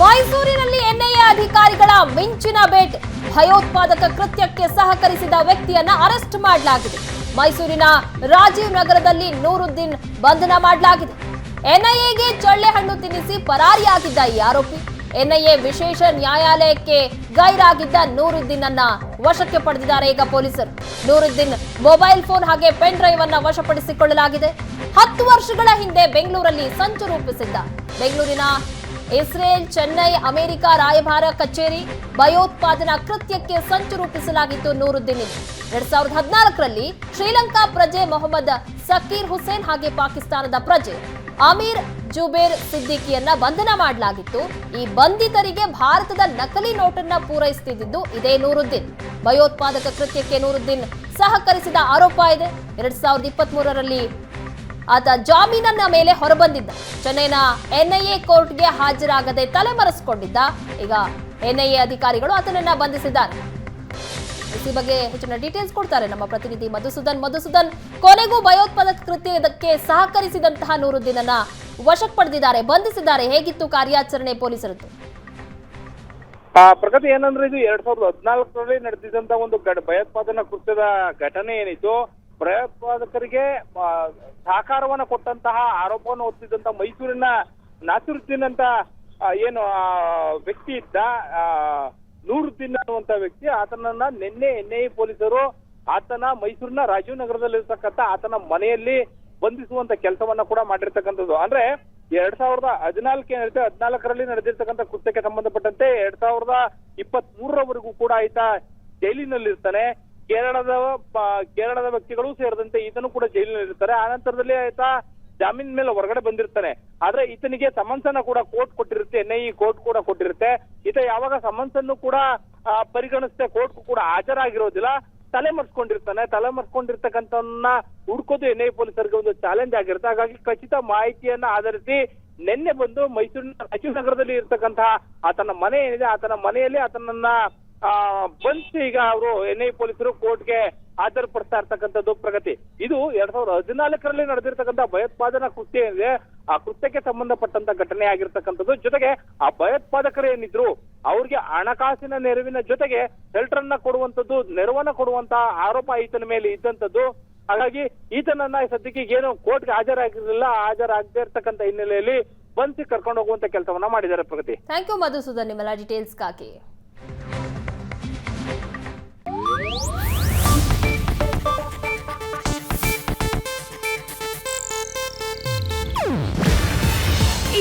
ಮೈಸೂರಿನಲ್ಲಿ ಎನ್ಐಎ ಅಧಿಕಾರಿಗಳ ಮಿಂಚಿನ ಭೇಟಿ. ಭಯೋತ್ಪಾದಕ ಕೃತ್ಯಕ್ಕೆ ಸಹಕರಿಸಿದ ವ್ಯಕ್ತಿಯನ್ನ ಅರೆಸ್ಟ್ ಮಾಡಲಾಗಿದೆ. ಮೈಸೂರಿನ ರಾಜೀವ್ ನಗರದಲ್ಲಿ ನೂರುದ್ದೀನ್ ಬಂಧನ ಮಾಡಲಾಗಿದೆ. ಎನ್ಐಎಗೆ ಚಳ್ಳೆ ಹಣ್ಣು ತಿನ್ನಿಸಿ ಪರಾರಿಯಾಗಿದ್ದ ಈ ಆರೋಪಿ. ಎನ್ಐಎ ವಿಶೇಷ ನ್ಯಾಯಾಲಯಕ್ಕೆ ಗೈರಾಗಿದ್ದ ನೂರುದ್ದೀನ್ ಅನ್ನ ವಶಕ್ಕೆ ಪಡೆದಿದ್ದಾರೆ ಈಗ ಪೊಲೀಸರು. ನೂರುದ್ದೀನ್ ಮೊಬೈಲ್ ಫೋನ್ ಹಾಗೆ ಪೆನ್ ಡ್ರೈವ್ ಅನ್ನ ವಶಪಡಿಸಿಕೊಳ್ಳಲಾಗಿದೆ. ಹತ್ತು ವರ್ಷಗಳ ಹಿಂದೆ ಬೆಂಗಳೂರಲ್ಲಿ ಸಂಚು ರೂಪಿಸಿದ್ದ. ಬೆಂಗಳೂರಿನ ಇಸ್ರೇಲ್, ಚೆನ್ನೈ, ಅಮೆರಿಕ ರಾಯಭಾರ ಕಚೇರಿ ಭಯೋತ್ಪಾದನಾ ಕೃತ್ಯಕ್ಕೆ ಸಂಚು ರೂಪಿಸಲಾಗಿತ್ತು ನೂರುದ್ದೀನ್ ಎರಡ್ ಸಾವಿರದ ಹದಿನಾಲ್ಕರಲ್ಲಿ ಶ್ರೀಲಂಕಾ ಪ್ರಜೆ ಮೊಹಮ್ಮದ್ ಸಕೀರ್ ಹುಸೇನ್ ಹಾಗೆ ಪಾಕಿಸ್ತಾನದ ಪ್ರಜೆ ಅಮೀರ್ ಜುಬೇರ್ ಸಿದ್ದಿಕಿಯನ್ನ ಬಂಧನ ಮಾಡಲಾಗಿತ್ತು. ಈ ಬಂಧಿತರಿಗೆ ಭಾರತದ ನಕಲಿ ನೋಟನ್ನ ಪೂರೈಸುತ್ತಿದ್ದು ಇದೇ ನೂರುದ್ದೀನ್ ಭಯೋತ್ಪಾದಕ ಕೃತ್ಯಕ್ಕೆ ನೂರುದ್ದೀನ್ ಸಹಕರಿಸಿದ ಆರೋಪ ಇದೆ. ಎರಡ್ ಸಾವಿರದ ಇಪ್ಪತ್ತ್ ಮೂರರಲ್ಲಿ ಆತ ಜಾಮೀನನ್ನ ಮೇಲೆ ಹೊರಬಂದಿದ್ದ. ಚೆನ್ನೈನ ಎನ್ಐಎ ಕೋರ್ಟ್ಗೆ ಹಾಜರಾಗದೆ ತಲೆಮರೆಸಿಕೊಂಡಿದ್ದ. ಈಗ ಎನ್ಐಎ ಅಧಿಕಾರಿಗಳು ಆತನನ್ನ ಬಂಧಿಸಿದ್ದಾರೆ. ಈ ಬಗ್ಗೆ ಹೆಚ್ಚಿನ ಡೀಟೇಲ್ಸ್ ಕೊಡ್ತಾರೆ ನಮ್ಮ ಪ್ರತಿನಿಧಿ ಮಧುಸೂದನ್. ಮಧುಸೂದನ್, ಕೊನೆಗೂ ಭಯೋತ್ಪಾದಕ ಕೃತ್ಯಕ್ಕೆ ಸಹಕರಿಸಿದಂತಹ ನೂರುದ್ದೀನನ್ನ ವಶಕ್ಕೆ ಪಡೆದಿದ್ದಾರೆ, ಬಂಧಿಸಿದ್ದಾರೆ. ಹೇಗಿತ್ತು ಕಾರ್ಯಾಚರಣೆ ಪೊಲೀಸರದ್ದು? ಪ್ರಗತಿ ಏನಂದ್ರೆ ಇದು ಎರಡ್ ಸಾವಿರದ ಹದಿನಾಲ್ಕರಲ್ಲಿ ನಡೆದಿದ್ದಂತ ಒಂದು ಭಯೋತ್ಪಾದನಾ ಕೃತ್ಯದ ಘಟನೆ ಏನಿತ್ತು ಭಯೋತ್ಪಾದಕರಿಗೆ ಸಹಕಾರವನ್ನು ಕೊಟ್ಟಂತಹ ಆರೋಪವನ್ನು ಹೊತ್ತಿದ್ದಂತ ಮೈಸೂರಿನ ನಾಸಿರುದ್ದೀನ್ ಅಂತ ಏನು ವ್ಯಕ್ತಿ ಇದ್ದ ನೂರುದ್ದೀನ್ ಅನ್ನುವಂತ ವ್ಯಕ್ತಿ, ಆತನನ್ನ ನಿನ್ನೆ ಎನ್ ಪೊಲೀಸರು ಆತನ ಮೈಸೂರಿನ ರಾಜೀವ್ ನಗರದಲ್ಲಿರ್ತಕ್ಕಂಥ ಆತನ ಮನೆಯಲ್ಲಿ ಬಂಧಿಸುವಂತ ಕೆಲಸವನ್ನ ಕೂಡ ಮಾಡಿರ್ತಕ್ಕಂಥದ್ದು. ಅಂದ್ರೆ ಎರಡ್ ಸಾವಿರದ ಹದಿನಾಲ್ಕು ಏನಿರುತ್ತೆ ಹದಿನಾಲ್ಕರಲ್ಲಿ ನಡೆದಿರ್ತಕ್ಕಂಥ ಕೃತ್ಯಕ್ಕೆ ಸಂಬಂಧಪಟ್ಟಂತೆ ಎರಡ್ ಸಾವಿರದ ಇಪ್ಪತ್ತ್ ಮೂರರವರೆಗೂ ಕೂಡ ಆಯ್ತಾ ಜೈಲಿನಲ್ಲಿರ್ತಾನೆ. ಕೇರಳದ ಕೇರಳದ ವ್ಯಕ್ತಿಗಳು ಸೇರಿದಂತೆ ಈತನು ಕೂಡ ಜೈಲಿನಲ್ಲಿರ್ತಾರೆ ಆ ನಂತರದಲ್ಲಿ ಆಯ್ತಾ ಜಾಮೀನ್ ಮೇಲೆ ಹೊರಗಡೆ ಬಂದಿರ್ತಾನೆ. ಆದ್ರೆ ಈತನಿಗೆ ಸಮನ್ಸ್ ಅನ್ನ ಕೂಡ ಕೋರ್ಟ್ ಕೊಟ್ಟಿರುತ್ತೆ ಎನ್ ಐ ಕೋರ್ಟ್ ಕೂಡ ಕೊಟ್ಟಿರುತ್ತೆ. ಈತ ಯಾವಾಗ ಸಮನ್ಸ್ ಅನ್ನು ಕೂಡ ಪರಿಗಣಿಸದೆ ಕೋರ್ಟ್ ಕೂಡ ಹಾಜರಾಗಿರೋದಿಲ್ಲ. ತಲೆ ಮರ್ಸ್ಕೊಂಡಿರ್ತಾನೆ. ತಲೆ ಮರ್ಸ್ಕೊಂಡಿರ್ತಕ್ಕಂಥವನ್ನ ಹುಡ್ಕೋದು ಎನ್ ಐ ಪೊಲೀಸರಿಗೆ ಒಂದು ಚಾಲೆಂಜ್ ಆಗಿರುತ್ತೆ. ಹಾಗಾಗಿ ಖಚಿತ ಮಾಹಿತಿಯನ್ನ ಆಧರಿಸಿ ನಿನ್ನೆ ಬಂದು ಮೈಸೂರಿನ ರಾಜೀವ್ ನಗರದಲ್ಲಿ ಇರ್ತಕ್ಕಂತಹ ಆತನ ಮನೆ ಏನಿದೆ, ಆತನ ಮನೆಯಲ್ಲಿ ಆತನನ್ನ ಬಂಧಿಸಿ ಈಗ ಅವರು ಎನ್ ಐ ಪೊಲೀಸರು ಕೋರ್ಟ್ಗೆ ಹಾಜರುಪಡಿಸ್ತಾ ಇರ್ತಕ್ಕಂಥದ್ದು ಪ್ರಗತಿ. ಇದು ಎರಡ್ ಸಾವಿರದ ಹದಿನಾಲ್ಕರಲ್ಲಿ ನಡೆದಿರ್ತಕ್ಕಂಥ ಭಯೋತ್ಪಾದನಾ ಕೃತ್ಯ ಏನಿದೆ, ಆ ಕೃತ್ಯಕ್ಕೆ ಸಂಬಂಧಪಟ್ಟಂತ ಘಟನೆ ಆಗಿರ್ತಕ್ಕಂಥದ್ದು. ಜೊತೆಗೆ ಆ ಭಯೋತ್ಪಾದಕರು ಏನಿದ್ರು, ಅವ್ರಿಗೆ ಹಣಕಾಸಿನ ನೆರವಿನ ಜೊತೆಗೆ ಶೆಲ್ಟರ್ ಅನ್ನ ಕೊಡುವಂತದ್ದು ನೆರವನ್ನ ಕೊಡುವಂತ ಆರೋಪ ಈತನ ಮೇಲೆ ಇದ್ದಂತದ್ದು ಹಾಗಾಗಿ ಈತನನ್ನ ಸದ್ಯಕ್ಕೆ ಏನು ಕೋರ್ಟ್ಗೆ ಹಾಜರಾಗಿರಲಿಲ್ಲ, ಹಾಜರಾಗದೇ ಇರ್ತಕ್ಕಂಥ ಹಿನ್ನೆಲೆಯಲ್ಲಿ ಬಂಧಿಸಿ ಕರ್ಕೊಂಡು ಹೋಗುವಂತ ಕೆಲಸವನ್ನ ಮಾಡಿದ್ದಾರೆ ಪ್ರಗತಿ. ಥ್ಯಾಂಕ್ ಯು ಮಧುಸೂದನ್ ನಿಮ್ಮೆಲ್ಲ ಡೀಟೇಲ್ಸ್ಗಾಗಿ